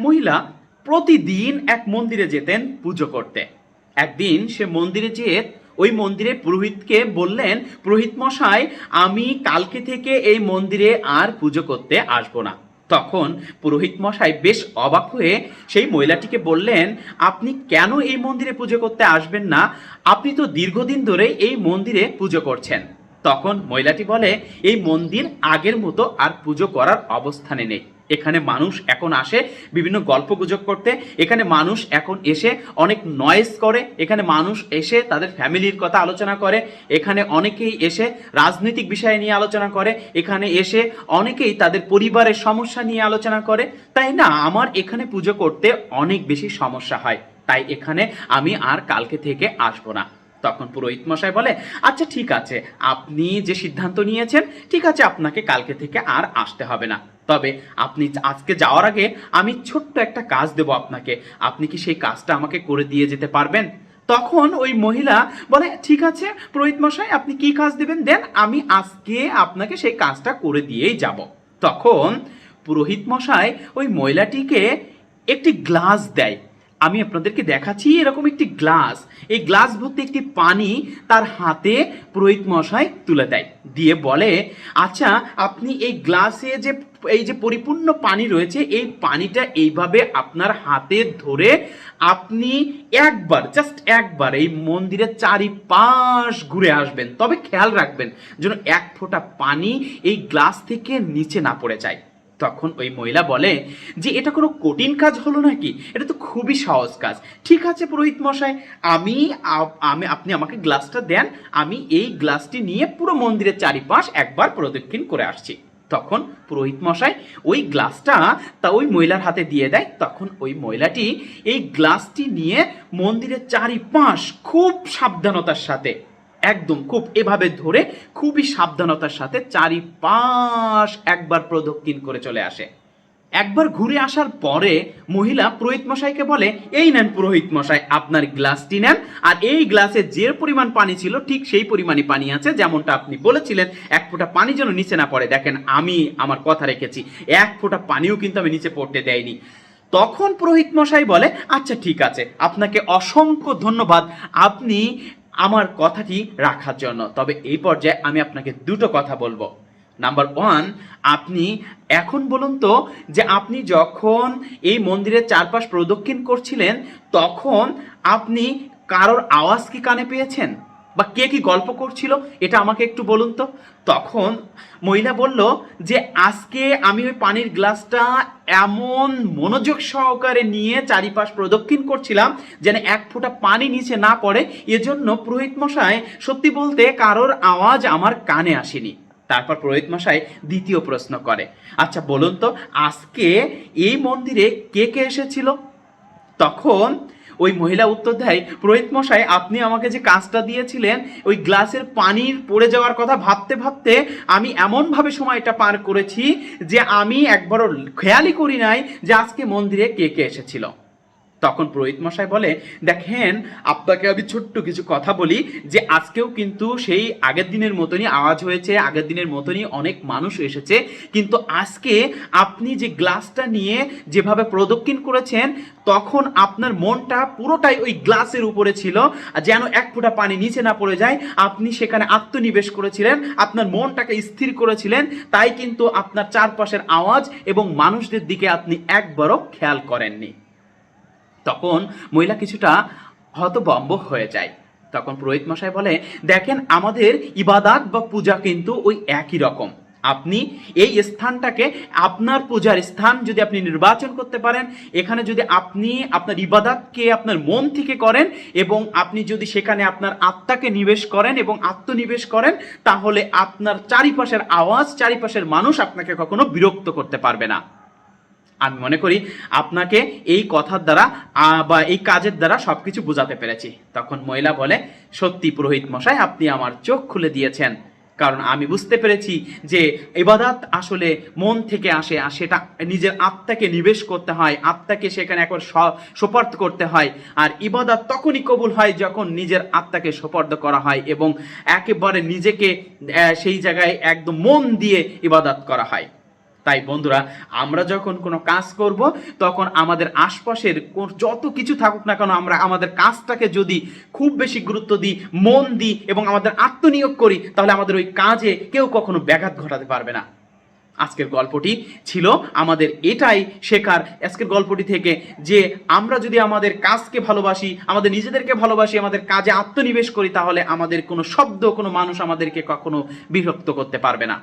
মহিলা প্রতিদিন এক মন্দিরে যেতেন পুজো করতে। একদিন সে মন্দিরে যেয়ে ওই মন্দিরে পুরোহিতকে বললেন, পুরোহিত মশাই, আমি কালকে থেকে এই মন্দিরে আর পুজো করতে আসব না। তখন পুরোহিত মশাই বেশ অবাক হয়ে সেই মহিলাটিকে বললেন, আপনি কেন এই মন্দিরে পুজো করতে আসবেন না? আপনি তো দীর্ঘদিন ধরে এই মন্দিরে পুজো করছেন। তখন মহিলাটি বলে, এই মন্দির আগের মতো আর পুজো করার অবস্থানে নেই। এখানে মানুষ এখন আসে বিভিন্ন গল্প গুজব করতে। এখানে মানুষ এখন এসে অনেক নয়েজ করে। এখানে মানুষ এসে তাদের ফ্যামিলির কথা আলোচনা করে। এখানে অনেকেই এসে রাজনৈতিক বিষয় নিয়ে আলোচনা করে। এখানে এসে অনেকেই তাদের পরিবারের সমস্যা নিয়ে আলোচনা করে। তাই না? আমার এখানে পুজো করতে অনেক বেশি সমস্যা হয়। তাই এখানে আমি আর কালকে থেকে আসব না। তখন পুরোহিত মশাই বলে আচ্ছা ঠিক আছে। আপনি যে সিদ্ধান্ত নিয়েছেন, ঠিক আছে, আপনাকে কালকে থেকে আর আসতে হবে না। তবে আপনি আজকে যাওয়ার আগে আমি ছোট্ট একটা কাজ দেব আপনাকে। আপনি কি সেই কাজটা আমাকে করে দিয়ে যেতে পারবেন? তখন ওই মহিলা বলে, ঠিক আছে, পুরোহিত মশাই, আপনি কি কাজ দেবেন? দেন আমি আজকে আপনাকে সেই কাজটা করে দিয়েই যাব। তখন পুরোহিত মশাই ওই মহিলাটিকে একটি গ্লাস দেয়। আমি আপনাদেরকে দেখাচ্ছি এরকম একটি গ্লাস। এই গ্লাস ভর্তি একটি পানি তার হাতে পুরোহিত মশাই তুলে দেয়, দিয়ে বলে আচ্ছা আপনি এই গ্লাসে যে, এই যে পরিপূর্ণ পানি রয়েছে, এই পানিটা এইভাবে আপনার হাতে ধরে আপনি একবার জাস্ট একবার এই মন্দিরের চারিপাশ ঘুরে আসবেন। তবে খেয়াল রাখবেন যেন এক ফোঁটা পানি এই গ্লাস থেকে নিচে না পড়ে যায়। তখন ওই মহিলা বলে, যে এটা কোনো কঠিন কাজ হলো নাকি? এটা তো খুবই সহজ কাজ। ঠিক আছে পুরোহিত মশাই, আমি আমি, আপনি আমাকে গ্লাসটা দেন, আমি এই গ্লাসটি নিয়ে পুরো মন্দিরের চারিপাশ একবার প্রদক্ষিণ করে আসছি। তখন পুরোহিত মশাই ওই গ্লাসটা তা ওই মহিলার হাতে দিয়ে দেয়। তখন ওই মহিলাটি এই গ্লাসটি নিয়ে মন্দিরের চারিপাশ খুব সাবধানতার সাথে একদম খুব এভাবে ধরে খুবই সাবধানতার সাথে চারিপাশ একবার প্রদক্ষিণ করে চলে আসে। একবার ঘুরে আসার পরে মহিলা পুরোহিত মশাইকে বলে, এই নেন পুরোহিত মশাই, আপনার গ্লাসটি নেন। আর এই গ্লাসে যে পরিমাণ পানি ছিল, ঠিক সেই পরিমাণই পানি আছে, যেমনটা আপনি বলেছিলেন, এক ফোঁটা পানি যেন নিচে না পড়ে। দেখেন, আমি আমার কথা রেখেছি, এক ফোঁটা পানিও কিন্তু আমি নিচে পড়তে দেয়নি। তখন পুরোহিত মশাই বলে আচ্ছা ঠিক আছে, আপনাকে অসংখ্য ধন্যবাদ। আপনি আমার কথাটি রাখার জন্য। তবে এই পর্যায়ে আমি আপনাকে দুটো কথা বলব। নাম্বার ওয়ান আপনি এখন বলুন তো যে আপনি যখন এই মন্দিরের চারপাশ প্রদক্ষিণ করছিলেন, তখন আপনি কারোর আওয়াজ কি কানে পেয়েছেন? বা কে কি গল্প করছিল, এটা আমাকে একটু বলুন তো? তখন মহিলা বলল যে, আজকে আমি ওই পানির গ্লাসটা এমন মনোযোগ সহকারে নিয়ে চারিপাশ প্রদক্ষিণ করছিলাম যেন এক ফোঁটা পানি নিচে না পড়ে। এজন্য পুরোহিত মশাই সত্যি বলতে কারোর আওয়াজ আমার কানে আসেনি। তারপর পুরোহিত মশাই দ্বিতীয় প্রশ্ন করে আচ্ছা বলুন তো, আজকে এই মন্দিরে কে কে এসেছিল? তখন ওই মহিলা উত্তর দেয়, পুরোহিত মশাই, আপনি আমাকে যে কাজটা দিয়েছিলেন, ওই গ্লাসের পানির পড়ে যাওয়ার কথা ভাবতে ভাবতে আমি এমনভাবে সময়টা পার করেছি যে আমি একবারও খেয়ালই করি নাই যে আজকে মন্দিরে কে কে এসেছিল। তখন পুরোহিত মশাই বলে, দেখেন, আপনাকে আমি ছোট্ট কিছু কথা বলি, যে আজকেও কিন্তু সেই আগের দিনের মতনই আওয়াজ হয়েছে, আগের দিনের মতনই অনেক মানুষ এসেছে, কিন্তু আজকে আপনি যে গ্লাসটা নিয়ে যেভাবে প্রদক্ষিণ করেছেন, তখন আপনার মনটা পুরোটাই ওই গ্লাসের উপরে ছিল যেন এক ফোঁটা পানি নিচে না পড়ে যায়, আপনি সেখানে আত্মনিবেশ করেছিলেন, আপনার মনটাকে স্থির করেছিলেন, তাই কিন্তু আপনার চারপাশের আওয়াজ এবং মানুষদের দিকে আপনি একবারও খেয়াল করেননি। তখন মহিলা কিছুটা হতবম্ব হয়ে যায়। তখন পুরোহিত মশাই বলে, দেখেন, আমাদের ইবাদাত বা পূজা কিন্তু ওই একই রকম। আপনি এই স্থানটাকে, আপনার পূজার স্থান যদি আপনি নির্বাচন করতে পারেন, এখানে যদি আপনি আপনার ইবাদাতকে আপনার মন থেকে করেন এবং আপনি যদি সেখানে আপনার আত্মাকে নিবেশ করেন এবং আত্মনিবেশ করেন, তাহলে আপনার চারিপাশের আওয়াজ, চারিপাশের মানুষ আপনাকে কখনো বিরক্ত করতে পারবে না। আমি মনে করি আপনাকে এই কথার দ্বারা বা এই কাজের দ্বারা সবকিছু বোঝাতে পেরেছি। তখন মহিলা বলে, সত্যি পুরোহিত মশাই, আপনি আমার চোখ খুলে দিয়েছেন। কারণ আমি বুঝতে পেরেছি যে ইবাদাত আসলে মন থেকে আসে আর সেটা নিজের আত্মাকে নিবেশ করতে হয়, আত্মাকে সেখানে একবার সোপর্দ করতে হয়। আর ইবাদাত তখনই কবুল হয় যখন নিজের আত্মাকে সোপর্দ করা হয় এবং একেবারে নিজেকে সেই জায়গায় একদম মন দিয়ে ইবাদাত করা হয়। তাই বন্ধুরা, আমরা যখন কোনো কাজ করব, তখন আমাদের আশপাশের যত কিছু থাকুক না কেন, আমরা আমাদের কাজটাকে যদি খুব বেশি গুরুত্ব দিই, মন দিই এবং আমাদের আত্মনিয়োগ করি, তাহলে আমাদের ওই কাজে কেউ কখনো ব্যাঘাত ঘটাতে পারবে না। আজকের গল্পটি ছিল আমাদের এটাই শেখার। আজকের গল্পটি থেকে যে আমরা যদি আমাদের কাজকে ভালোবাসি, আমাদের নিজেদেরকে ভালোবাসি, আমাদের কাজে আত্মনিবেশ করি, তাহলে আমাদের কোনো শব্দ, কোনো মানুষ আমাদেরকে কখনো বিরক্ত করতে পারবে না।